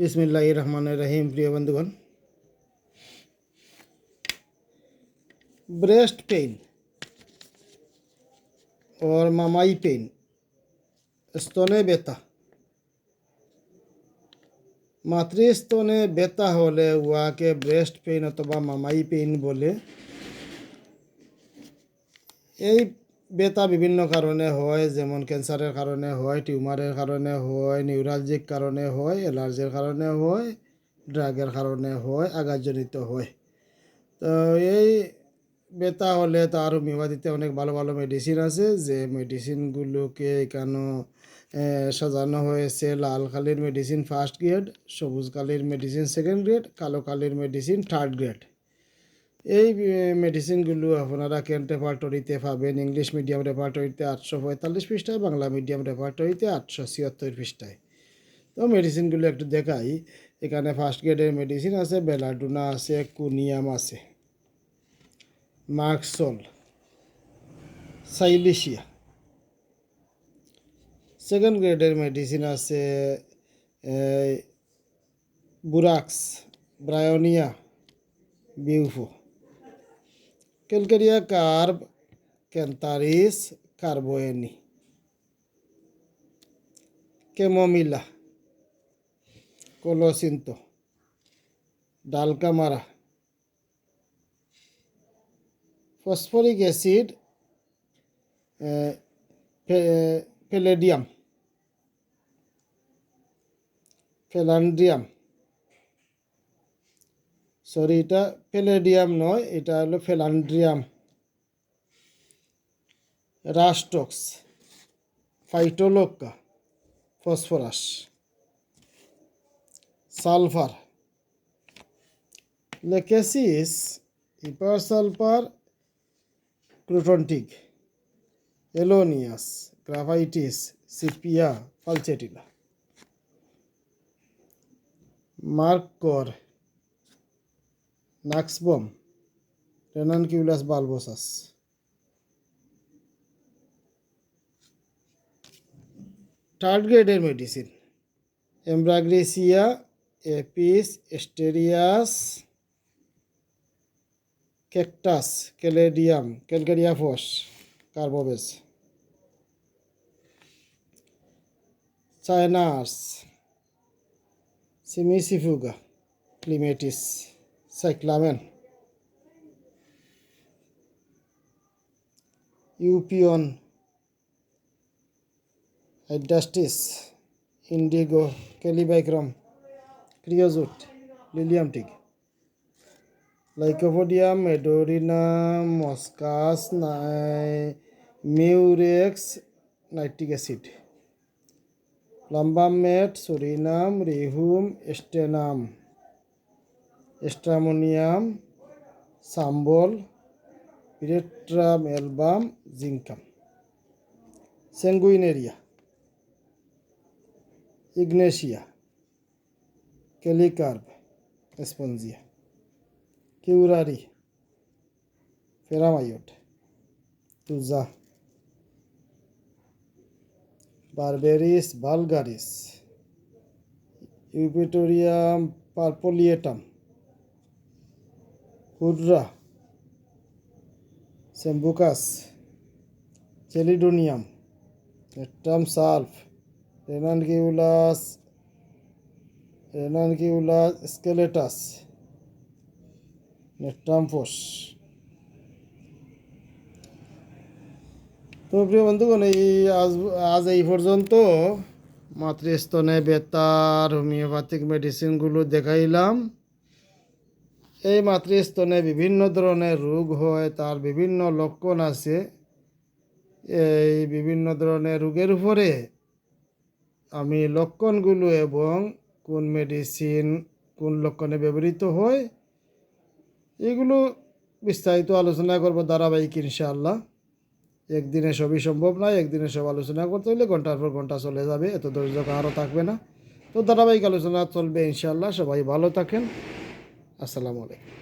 बिसमीम प्रिय बंधुगण। ब्रेस्ट पेन और मामाई पेन, स्तने बेता। मातृ स्तने बेता होले, हुआ के ब्रेस्ट पेन अथवा मामाई पेन बोले। ব্যথা বিভিন্ন কারণে হয়, যেমন ক্যান্সারের কারণে হয়, টিউমারের কারণে হয় নিউরালজিক কারণে হয় অ্যালার্জির কারণে হয় ড্রাগের কারণে হয়, আঘাতজনিত হয়। তো এই ব্যথা হলে তার হোমিওপ্যাথিতে অনেক ভালো ভালো মেডিসিন আছে, যে মেডিসিনগুলোকে এখানে সাজানো হয়েছে? লাল কালির মেডিসিন ফার্স্ট গ্রেড সবুজ কালির মেডিসিন সেকেন্ড গ্রেড কালো কালির মেডিসিন থার্ড গ্রেড এই মেডিসিনগুলো আপনারা কেন রেপার্টরিতে পাবেন? ইংলিশ মিডিয়াম রেপার্টরিতে আটশো পঁয়তাল্লিশ পৃষ্ঠায়, বাংলা মিডিয়াম রেপার্টরিতে আটশো ছিয়াত্তর পৃষ্ঠায়। তো মেডিসিনগুলো একটু দেখাই। এখানে ফার্স্ট গ্রেডের মেডিসিন আছে বেলাডুনা আছে কুনিয়াম আছে। মার্কসল সাইলিশিয়া সেকেন্ড গ্রেডের মেডিসিন আছে borax bryonia bufo calcarea carb cantharis কার্বোয়েনি chamomilla colocynthis dulcamara phosphoric acid palladium phellandrium sorry এটা প্যালেডিয়াম নয়, এটা হলো phellandrium rhus tox phytolacca phosphorus sulphur lachesis hepar sulph croton tig এলোনিয়াস graphites sepia pulsatilla merc cor nux vom ranunculus bulbosus third গ্রেডের medicine. Ambra grisea, apis asterias cactus, caladium, calcarea phos, carbo veg. চায়নাস, cimicifuga, clematis. Cyclamen ইউপিয়ন hydrastis indigo kali bichrom kreosote lilium tig lycopodium medorrhinum moschus murex nitric acid লাম্বামেট Surinam rheum stannum stramonium sumbul pyrethrum album zincum sanguinaria, ignatia kali carb spongia. Curare, ferrum met, thuja. Berberis, vulgaris. Eupatorium, perfoliatum. হুডরা sambucus chelidonium natrum sulph, ranunculus ranunculus sceleratus natrum phos তো প্রিয় বন্ধুগণ, এই আজ আজ এই পর্যন্ত মাতৃস্তনে বেতার, homeopathic মেডিসিনগুলো দেখাইলাম। এই মাতৃস্তনে বিভিন্ন ধরনের রোগ হয়, তার বিভিন্ন লক্ষণ আছে। এই বিভিন্ন ধরনের রোগের উপরে আমি লক্ষণগুলো এবং কোন মেডিসিন কোন লক্ষণে ব্যবহৃত হয়, এগুলো বিস্তারিত আলোচনা করব ধারাবাহিক ইনশাআল্লাহ। একদিনে সবই সম্ভব নয়, একদিনে সব আলোচনা করতে হলে ঘণ্টার পর ঘণ্টা চলে যাবে, এত ধৈর্য কারও থাকবে না। তো ধারাবাহিক আলোচনা চলবে ইনশাআল্লাহ, সবাই ভালো থাকেন। আসসালামু আলাইকুম।